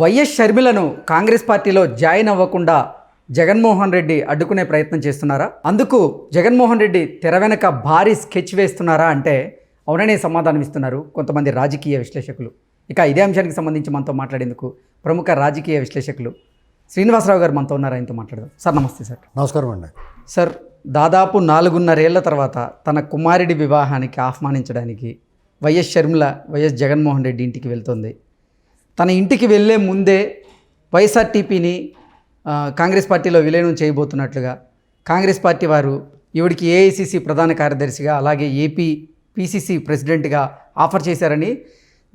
YS షర్మిలను Congress పార్టీలో join అవ్వకుండా జగన్మోహన్ రెడ్డి అడ్డుకునే ప్రయత్నం చేస్తున్నారా? అందుకు జగన్మోహన్ రెడ్డి తెర వెనక భారీ స్కెచ్ వేస్తున్నారా అంటే అవుననే సమాధానం ఇస్తున్నారు కొంతమంది రాజకీయ విశ్లేషకులు. ఇక ఇదే అంశానికి సంబంధించి మనతో మాట్లాడేందుకు ప్రముఖ రాజకీయ విశ్లేషకులు శ్రీనివాసరావు గారు మనతో ఉన్నారు? ఆయనతో మాట్లాడదాం. సార్ నమస్తే సార్. నమస్కారం అండి. సార్ దాదాపు నాలుగున్నరేళ్ళ తర్వాత తన కుమారుడి వివాహానికి ఆహ్వానించడానికి వైఎస్ షర్మిల వైఎస్ జగన్మోహన్ రెడ్డి ఇంటికి వెళ్తుంది. తన ఇంటికి వెళ్ళే ముందే వైఎస్ఆర్టీపీని కాంగ్రెస్ పార్టీలో విలీనం చేయబోతున్నట్లుగా కాంగ్రెస్ పార్టీ వారు ఈవిడికి ఏఐసిసి ప్రధాన కార్యదర్శిగా అలాగే ఏపీ పిసిసి ప్రెసిడెంట్గా ఆఫర్ చేశారని.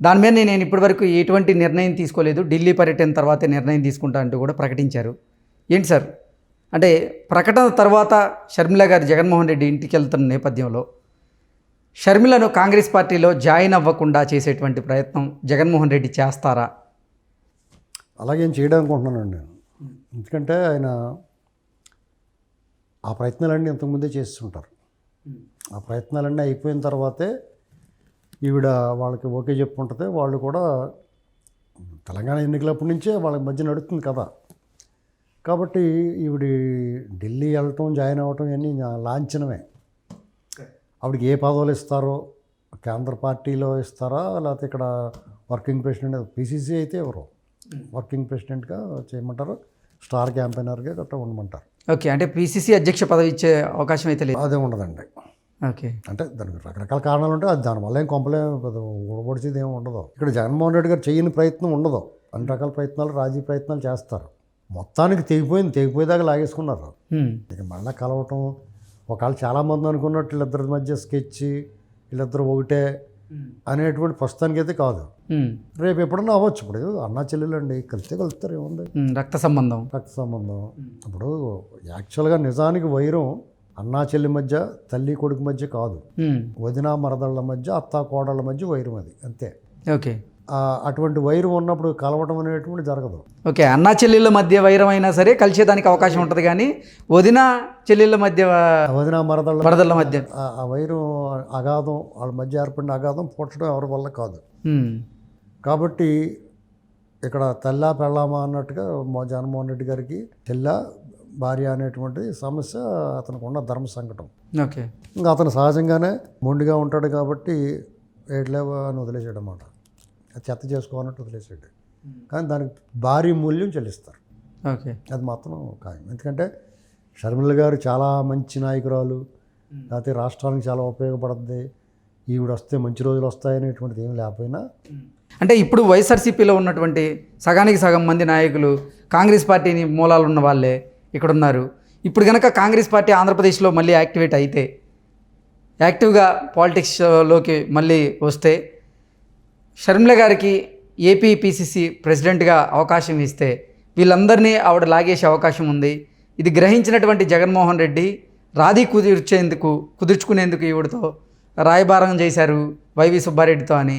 దాని మీద నేను ఇప్పటివరకు ఎటువంటి నిర్ణయం తీసుకోలేదు. ఢిల్లీ పర్యటన తర్వాతే నిర్ణయం తీసుకుంటా అంటూ కూడా ప్రకటించారు. ఏంటి సార్? అంటే ప్రకటన తర్వాత షర్మిల గారు జగన్మోహన్ రెడ్డి ఇంటికి వెళ్తున్న నేపథ్యంలో షర్మిలను కాంగ్రెస్ పార్టీలో జాయిన్ అవ్వకుండా చేసేటువంటి ప్రయత్నం జగన్మోహన్ రెడ్డి చేస్తారా? అలాగేం చేయడం అనుకుంటున్నానండి నేను. ఎందుకంటే ఆయన ఆ ప్రయత్నాలన్నీ ఇంతకుముందే చేస్తుంటారు. ఆ ప్రయత్నాలన్నీ అయిపోయిన తర్వాతే ఈవిడ వాళ్ళకి ఓకే చెప్పుకుంటుంది వాళ్ళు కూడా తెలంగాణ ఎన్నికలప్పటి నుంచే వాళ్ళ మధ్య నడుస్తుంది కదా కాబట్టి ఈవిడ ఢిల్లీ వెళ్ళటం జాయిన్ అవ్వటం ఇవన్నీ నా లాంఛనమే. ఆవిడకి ఏ పదవులు ఇస్తారో కేంద్ర పార్టీలో ఇస్తారా లేకపోతే ఇక్కడ వర్కింగ్ ప్రెసిడెంట్ పీసీసీ అయితే ఎవరు? వర్కింగ్ ప్రెసిడెంట్గా చేయమంటారు స్టార్ క్యాంపెయినర్గా గట్రా ఉండమంటారు. ఓకే అంటే పిసిసి అధ్యక్ష పదవి ఇచ్చే అవకాశం అయితే లేదు. అదే ఉండదండి. ఓకే. అంటే దానికి రకరకాల కారణాలు ఉంటాయి అది దానివల్ల ఏం కొంపలే ఊడబడిచేది ఏమి ఉండదు. ఇక్కడ జగన్మోహన్ రెడ్డి గారు చేయని ప్రయత్నం ఉండదు. అన్ని రకాల ప్రయత్నాలు రాజీ ప్రయత్నాలు చేస్తారు. మొత్తానికి తెగిపోయింది తెగిపోయేదాకా లాగేసుకున్నారు. ఇక మళ్ళీ కలవటం ఒకవేళ చాలామంది అనుకున్నట్టు వీళ్ళిద్దరి మధ్య స్కెచ్ వీళ్ళిద్దరు ఒకటే అనేటువంటి ప్రస్తుతానికి అయితే కాదు. రేపు ఎప్పుడన్నా అవ్వచ్చు. ఇప్పుడు అన్నా చెల్లెలండి కలిస్తే కలుస్తారు ఏముంది. రక్త సంబంధం. రక్త సంబంధం. ఇప్పుడు యాక్చువల్గా నిజానికి వైరం అన్నా చెల్లి మధ్య తల్లి కొడుకు మధ్య కాదు. వదిన మరదళ్ళ మధ్య అత్త కోడళ్ళ మధ్య వైరం అది అంతే. ఓకే. అటువంటి వైరం ఉన్నప్పుడు కలవటం అనేటువంటి జరగదు. ఓకే అన్నా చెల్లెళ్ళ మధ్య వైరం అయినా సరే కలిసేదానికి అవకాశం ఉంటుంది కానీ వదిన చెల్లెళ్ళ మధ్య వదిన మరదళ్ళ వరదల మధ్య. ఆ- వైరం అగాధం వాళ్ళ మధ్య ఏర్పడిన అగాధం పూడ్చడం ఎవరి వల్ల కాదు. కాబట్టి ఇక్కడ తెల్లా పెళ్ళామా అన్నట్టుగా మా జగన్మోహన్ రెడ్డి గారికి తెల్ల భార్య అనేటువంటి సమస్య అతనికి ఉన్న ధర్మ సంకటం. ఓకే. ఇంకా అతను సహజంగానే మొండిగా ఉంటాడు కాబట్టి ఏట్లేవా అని వదిలేసాడు అన్నమాట చెత్త చేసుకోవాలంటే వదిలేసాడు కానీ దానికి భారీ మూల్యం చెల్లిస్తారు. ఓకే. అది మాత్రం ఖాయం. ఎందుకంటే షర్మిల గారు చాలా మంచి నాయకురాలు. లేకపోతే రాష్ట్రానికి చాలా ఉపయోగపడుతుంది. ఈవిడ వస్తే మంచి రోజులు వస్తాయనేటువంటిది ఏం లేకపోయినా అంటే ఇప్పుడు వైఎస్ఆర్సీపీలో ఉన్నటువంటి సగానికి సగం మంది నాయకులు కాంగ్రెస్ పార్టీని మూలాలు ఉన్న వాళ్ళే ఇక్కడ ఉన్నారు ఇప్పుడు కనుక కాంగ్రెస్ పార్టీ ఆంధ్రప్రదేశ్లో మళ్ళీ యాక్టివేట్ అయితే యాక్టివ్గా పాలిటిక్స్లోకి మళ్ళీ వస్తే షర్మిల గారికి ఏపీ పిసిసి ప్రెసిడెంట్గా అవకాశం ఇస్తే వీళ్ళందరినీ ఆవిడ లాగేసే అవకాశం ఉంది. ఇది గ్రహించినటువంటి జగన్మోహన్ రెడ్డి రాధి కుదిర్చేందుకు కుదుర్చుకునేందుకు ఈవిడతో రాయబారం చేశారు వైవి సుబ్బారెడ్డితో అని.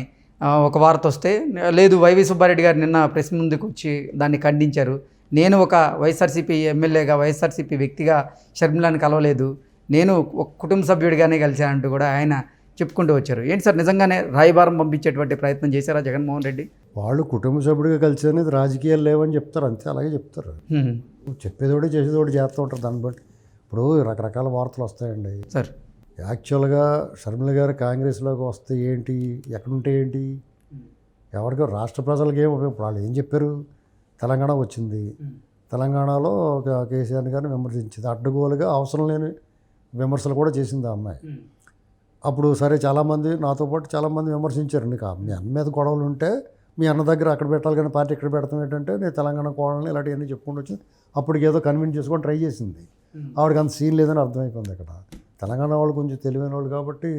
ఒక వార్త వస్తే లేదు వైవి సుబ్బారెడ్డి గారు నిన్న ప్రెస్ ముందుకు వచ్చి దాన్ని ఖండించారు. నేను ఒక వైఎస్ఆర్సీపీ ఎమ్మెల్యేగా వైఎస్ఆర్సీపీ వ్యక్తిగా షర్మిలాని కలవలేదు. నేను ఒక కుటుంబ సభ్యుడిగానే కలిశానంటూ కూడా ఆయన చెప్పుకుంటూ వచ్చారు. ఏంటి సార్ నిజంగానే రాయబారం పంపించేటువంటి ప్రయత్నం చేశారా జగన్మోహన్ రెడ్డి? వాళ్ళు కుటుంబ సభ్యుడిగా కలిసి అనేది రాజకీయాలు లేవని చెప్తారు అంతే అలాగే చెప్తారు. హ్మ్. చెప్పేదోటి చేసేదోటి చేస్తూ ఉంటారు దాన్ని బట్టి. ఇప్పుడు రకరకాల వార్తలు వస్తాయండి. సార్. యాక్చువల్గా షర్మిల గారు కాంగ్రెస్లోకి వస్తే ఏంటి ఎక్కడుంటే ఏంటి? ఎవరికి రాష్ట్ర ప్రజలకి ఏం ఉపయోగం? వాళ్ళు ఏం చెప్పారు? తెలంగాణ వచ్చింది. తెలంగాణలో ఒక కేసీఆర్ గారిని విమర్శించింది. అడ్డగోలుగా అవసరం లేని విమర్శలు కూడా చేసింది ఆ అమ్మాయి. అప్పుడు సరే చాలామంది నాతో పాటు చాలామంది విమర్శించారు నీకు మీ అన్న మీద గొడవలు ఉంటే మీ అన్న దగ్గర అక్కడ పెట్టాలి కానీ పార్టీ ఇక్కడ పెడతాం ఏంటంటే నేను తెలంగాణ కోడల్ని ఇలాంటివన్నీ చెప్పుకుంటూ వచ్చి అప్పటికి ఏదో కన్విన్స్ చేసుకొని ట్రై చేసింది. ఆవిడకి అంత సీన్ లేదని అర్థమైపోయింది అక్కడ. తెలంగాణ వాళ్ళు కొంచెం తెలివైన వాళ్ళు కాబట్టి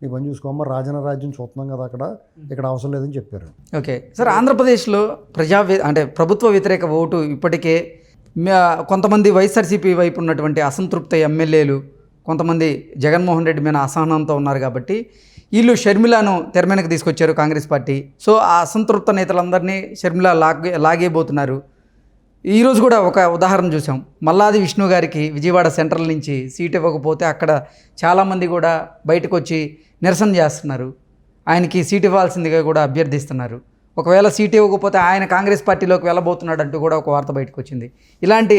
నీ పని చూసుకోమ్మా రాజన రాజ్యం చూస్తున్నాం కదా అక్కడ ఇక్కడ అవసరం లేదని చెప్పారు. ఓకే. సార్ ఆంధ్రప్రదేశ్లో ప్రజా అంటే ప్రభుత్వ వ్యతిరేక ఓటు ఇప్పటికే కొంతమంది వైఎస్ఆర్సీపీ వైపు ఉన్నటువంటి అసంతృప్త ఎమ్మెల్యేలు కొంతమంది జగన్మోహన్ రెడ్డి మీద అసహనంతో ఉన్నారు కాబట్టి వీళ్ళు షర్మిలను తెరమీనకు తీసుకొచ్చారు కాంగ్రెస్ పార్టీ. సో ఆ అసంతృప్త నేతలందరినీ షర్మిల లాగే లాగేయబోతున్నారు. ఈరోజు కూడా ఒక ఉదాహరణ చూసాం. మల్లాది విష్ణు గారికి విజయవాడ సెంట్రల్ నుంచి సీట్ ఇవ్వకపోతే అక్కడ చాలామంది కూడా బయటకు వచ్చి నిరసన చేస్తున్నారు. ఆయనకి సీట్ ఇవ్వాల్సిందిగా కూడా అభ్యర్థిస్తున్నారు. ఒకవేళ సీట్ ఇవ్వకపోతే ఆయన కాంగ్రెస్ పార్టీలోకి వెళ్ళబోతున్నాడు అంటూ కూడా ఒక వార్త బయటకు వచ్చింది ఇలాంటి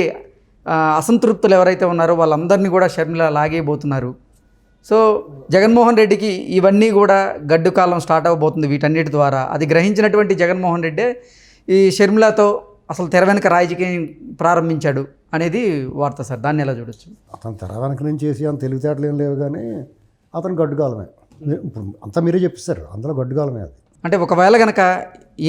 అసంతృప్తులు ఎవరైతే ఉన్నారో వాళ్ళందరినీ కూడా షర్మిల లాగేయబోతున్నారు. సో జగన్మోహన్ రెడ్డికి ఇవన్నీ కూడా గడ్డు కాలం స్టార్ట్ అవబోతుంది వీటన్నిటి ద్వారా. అది గ్రహించినటువంటి జగన్మోహన్ రెడ్డే ఈ షర్మిలతో అసలు తెర వెనక రాజకీయం ప్రారంభించాడు అనేది వార్త సార్. దాన్ని ఎలా చూడొచ్చు? అతను తెర వెనక నుంచి చేసి అంత తెలివితేటలు ఏం లేవు కానీ అతను గడ్డుకాలమే ఇప్పుడు అంతా మీరే చెప్పిస్తారు అందులో గడ్డుకాలమే అది. అంటే ఒకవేళ కనుక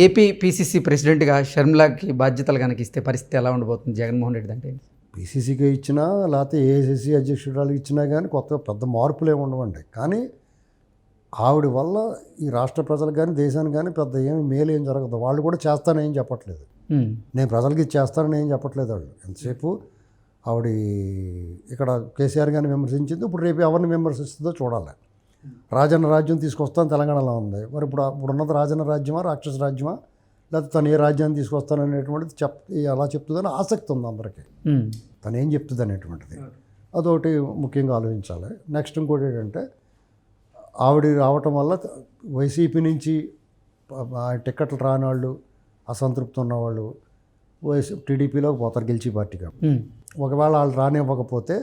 ఏపీ పీసీసీ ప్రెసిడెంట్గా షర్మిలకి బాధ్యతలు కనుక ఇస్తే పరిస్థితి ఎలా ఉండబోతుంది జగన్మోహన్ రెడ్డి అంటే? పీసీసీకి ఇచ్చినా లేకపోతే ఏఐసీసీ అధ్యక్షురాలకు ఇచ్చినా కానీ కొత్త పెద్ద మార్పులు ఏమి ఉండవండి. కానీ ఆవిడ వల్ల ఈ రాష్ట్ర ప్రజలకు కానీ దేశానికి కానీ పెద్ద ఏమి మేలు ఏం జరగదు. వాళ్ళు కూడా చేస్తానేం చెప్పట్లేదు. నేను ప్రజలకి ఇది చేస్తానని ఏం చెప్పట్లేదు వాళ్ళు. ఎంతసేపు ఆవిడ ఇక్కడ కేసీఆర్ గారిని విమర్శించింది ఇప్పుడు రేపు ఎవరిని విమర్శిస్తుందో చూడాలి. రాజన్న రాజ్యం తీసుకొస్తాను తెలంగాణలో ఉంది. మరి ఇప్పుడు ఇప్పుడు ఉన్నది రాజన్న రాజ్యమా రాక్షస రాజ్యమా? లేకపోతే తను ఏ రాజ్యాన్ని తీసుకొస్తాననేటువంటిది చెప్ ఎలా చెప్తుందని ఆసక్తి ఉంది అందరికీ. తను ఏం చెప్తుంది అనేటువంటిది. అదొకటి ముఖ్యంగా ఆలోచించాలి. నెక్స్ట్ ఇంకోటి ఏంటంటే ఆవిడ రావటం వల్ల వైసీపీ నుంచి టికెట్లు రాని వాళ్ళు అసంతృప్తి ఉన్నవాళ్ళు వైసీ టీడీపీలోకి పోతారు గెలిచి పార్టీగా ఒకవేళ వాళ్ళు రానివ్వకపోతే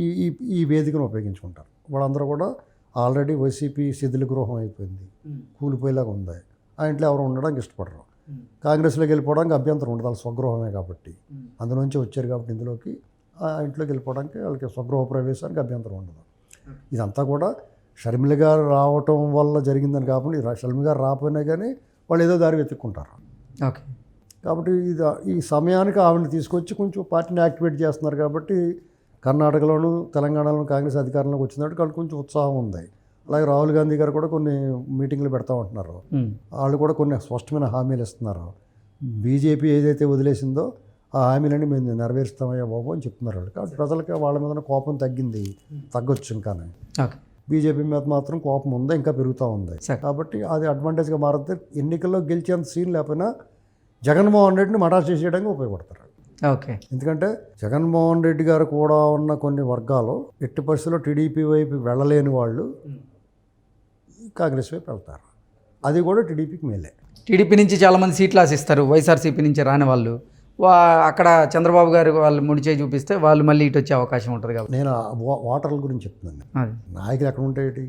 ఈ ఈ ఈ వేదికను ఉపయోగించుకుంటారు. వాళ్ళందరూ కూడా ఆల్రెడీ వైసీపీ శిథిల గృహం అయిపోయింది కూలిపోయేలాగా ఉంది. ఆ ఇంట్లో ఎవరు ఉండడానికి ఇష్టపడరు. కాంగ్రెస్లోకి వెళ్ళిపోవడానికి అభ్యంతరం ఉండదు వాళ్ళ స్వగృహమే కాబట్టి. అందులోంచి వచ్చారు కాబట్టి ఇందులోకి ఆ ఇంట్లోకి వెళ్ళిపోవడానికి వాళ్ళకి స్వగృహ ప్రవేశానికి అభ్యంతరం ఉండదు. ఇదంతా కూడా షర్మిల గారు రావటం వల్ల జరిగిందని కాకుండా షర్మిల గారు రాకపోయినా కానీ వాళ్ళు ఏదో దారి వెతుక్కుంటారు. ఓకే. కాబట్టి ఇది ఈ సమయానికి ఆవిడని తీసుకొచ్చి కొంచెం పార్టీని యాక్టివేట్ చేస్తున్నారు కాబట్టి కర్ణాటకలోను తెలంగాణలోను కాంగ్రెస్ అధికారంలోకి వచ్చినట్టు వాళ్ళు కొంచెం ఉత్సాహం ఉంది. అలాగే రాహుల్ గాంధీ గారు కూడా కొన్ని మీటింగ్లు పెడతా ఉంటున్నారు. వాళ్ళు కూడా కొన్ని స్పష్టమైన హామీలు ఇస్తున్నారు. బీజేపీ ఏదైతే వదిలేసిందో ఆ హామీలన్నీ మేము నెరవేరుస్తామయ్యా బాబు అని చెప్తున్నారు వాళ్ళు. కాబట్టి ప్రజలకి వాళ్ళ మీద కోపం తగ్గింది. తగ్గొచ్చు ఇంకానే బీజేపీ మీద మాత్రం కోపం ఉంది ఇంకా పెరుగుతూ ఉంది. కాబట్టి అది అడ్వాంటేజ్గా మారుతుంది ఎన్నికల్లో గెలిచేంత సీన్ లేకపోయినా జగన్మోహన్ రెడ్డిని మటాస్ చేసేయడానికి ఉపయోగపడతారు. ఓకే. ఎందుకంటే జగన్మోహన్ రెడ్డి గారు కూడా ఉన్న కొన్ని వర్గాలు ఎట్టి పరిస్థితుల్లో టీడీపీ వైపు వెళ్ళలేని వాళ్ళు కాంగ్రెస్ వైపు వెళ్తారు. అది కూడా టీడీపీకి మేలే. టీడీపీ నుంచి చాలామంది సీట్లు ఆశిస్తారు. వైఎస్ఆర్సీపీ నుంచి రాని వాళ్ళు. అక్కడ చంద్రబాబు గారు వాళ్ళు ముడి చేయి చూపిస్తే వాళ్ళు మళ్ళీ ఇటు వచ్చే అవకాశం ఉంటుంది కాబట్టి. నేను ఓటర్ల గురించి చెప్తున్నాను. నాయకులు ఎక్కడ ఉంటాయి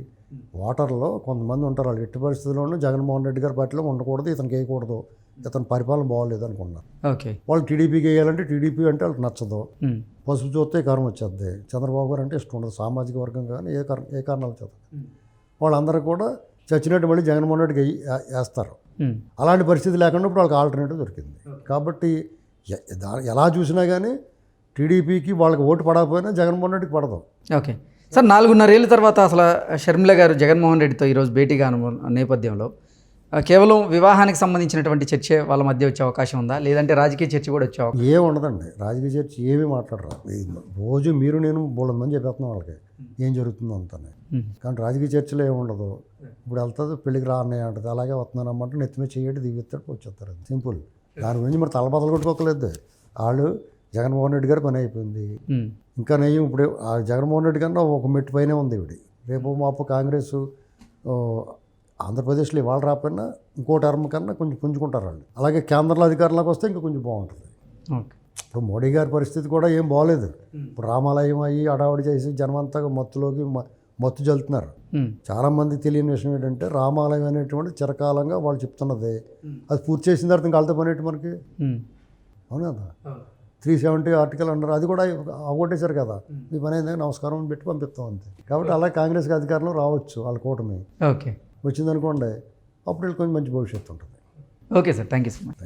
ఓటర్లో కొంతమంది ఉంటారు. వాళ్ళు ఎట్టి పరిస్థితుల్లోనూ జగన్మోహన్ రెడ్డి గారి పార్టీలో ఉండకూడదు. ఇతనికి వేయకూడదు. ఇతని పరిపాలన బాగోలేదు అనుకున్నారు ఓకే. వాళ్ళు టీడీపీకి వేయాలంటే టీడీపీ అంటే వాళ్ళకి నచ్చదు. పసుపు చూస్తే కారం వచ్చేది? చంద్రబాబు గారు అంటే ఇష్టం ఉండదు. సామాజిక వర్గం కానీ ఏ కారణం ఏ కారణాలు చేత? వాళ్ళందరూ కూడా చచ్చినట్టు మళ్ళీ జగన్మోహన్ రెడ్డికి వేస్తారు. అలాంటి పరిస్థితి లేకుండా ఇప్పుడు వాళ్ళకి ఆల్టర్నేటివ్ దొరికింది. కాబట్టి ఎలా చూసినా కానీ టీడీపీకి వాళ్ళకి ఓటు పడకపోయినా జగన్మోహన్ రెడ్డికి పడదు. ఓకే. సార్ నాలుగున్నరేళ్ళ తర్వాత అసలు షర్మిల గారు జగన్మోహన్ రెడ్డితో ఈరోజు భేటీగా నేపథ్యంలో కేవలం వివాహానికి సంబంధించినటువంటి చర్చ వాళ్ళ మధ్య వచ్చే అవకాశం ఉందా? లేదంటే రాజకీయ చర్చ కూడా వచ్చే అవకాశం ఏం ఉండదండి. రాజకీయ చర్చ ఏమీ మాట్లాడరు. రోజు మీరు నేను మంది చెప్పేస్తున్నాం వాళ్ళకి. ఏం జరుగుతుందో అంతనే. కానీ రాజకీయ చర్చలో ఏమి ఉండదు ఇప్పుడు వెళ్తుంది పెళ్ళికి రా అన్నయ్య అంటది అలాగే వస్తున్నాను అమ్మంటే నెత్తిమే చేయడం దిగిస్తాడు వచ్చేస్తారు సింపుల్. దాని గురించి మరి తలబదలు కొట్టుకోకలేదు. వాళ్ళు జగన్మోహన్ రెడ్డి గారి పని అయిపోయింది. ఇంకా నయ్యం ఇప్పుడు ఆ జగన్మోహన్ రెడ్డి కన్నా ఒక మెట్టు పైనే ఉంది ఇవిడి. రేపు మాపు కాంగ్రెస్ ఆంధ్రప్రదేశ్లో ఇవాళ రాకపోయినా ఇంకో టర్మ్ కన్నా కొంచెం పుంజుకుంటారు వాళ్ళు. అలాగే కేంద్రంలో అధికారంలోకి వస్తే ఇంకా కొంచెం బాగుంటుంది. ఓకే. ఇప్పుడు మోడీ గారి పరిస్థితి కూడా ఏం బాగోలేదు ఇప్పుడు రామాలయం అయ్యి అడావిడి చేసి జనమంతా మత్తులోకి మత్తు జల్లుతున్నారు చాలామంది తెలియని విషయం ఏంటంటే రామాలయం అనేటువంటి చిరకాలంగా వాళ్ళు చెప్తున్నది. అది పూర్తి చేసిన తర్వాత ఇంకా వాళ్ళతో పని ఏంటి మనకి అవును కదా త్రీ సెవెంటీ ఆర్టికల్ అన్నారు. అది కూడా అవగొట్టేశారు కదా. మీ పని అయిందని నమస్కారం అని పెట్టి పంపిస్తాం అంతే. కాబట్టి అలా కాంగ్రెస్కి అధికారంలో రావచ్చు వాళ్ళ కూటమి. ఓకే. వచ్చిందనుకోండి అప్పుడు కొంచెం మంచి భవిష్యత్తు ఉంటుంది. Okay sir. Thank you so much.